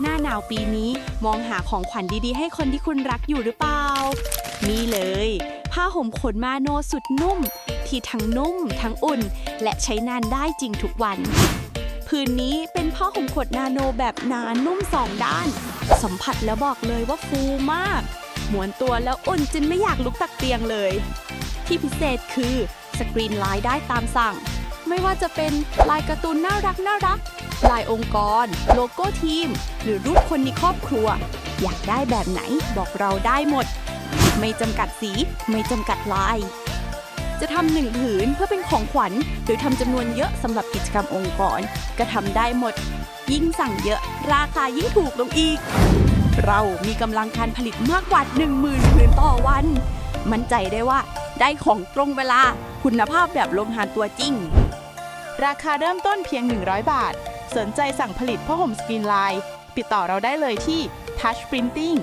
หน้าหนาวปีนี้มองหาของขวัญดีๆ ให้คนที่คุณรักอยู่หรือเปล่า นี่เลย ผ้าห่มขนมาโนสุดนุ่ม ที่ทั้งนุ่ม ทั้งอุ่น และใช้นานได้จริงทุกวันผืนนี้เป็นผ้าห่มขดนาโนแบบหนานุ่มสองด้าน สัมผัสแล้วบอกเลยว่าฟูมากหมวนตัวแล้วอุ่นจนไม่อยากลุกตักเตียงเลย ที่พิเศษคือสกรีนลายได้ตามสั่ง ไม่ว่าจะเป็นลายการ์ตูนน่ารักน่ารัก ลายองค์กร โลโก้ทีม หรือรูปคนในครอบครัว อยากได้แบบไหนบอกเราได้หมด ไม่จำกัดสี ไม่จำกัดลาย จะทำหนึ่งผืนเพื่อเป็นของขวัญ หรือทำจำนวนเยอะสำหรับกิจกรรมองค์กร ก็ทำได้หมด ยิ่งสั่งเยอะราคายิ่งถูกลงอีก เรามีกำลังการผลิตมากกว่า 10,000ผืนต่อวัน มั่นใจได้ว่าได้ของตรงเวลาคุณภาพแบบโลมหานตัวจริง ราคาเริ่มต้นเพียง 100 บาท สนใจสั่งผลิตผ้าห่มสกรีนไลน์ติดต่อเราได้เลยที่ Touch Printing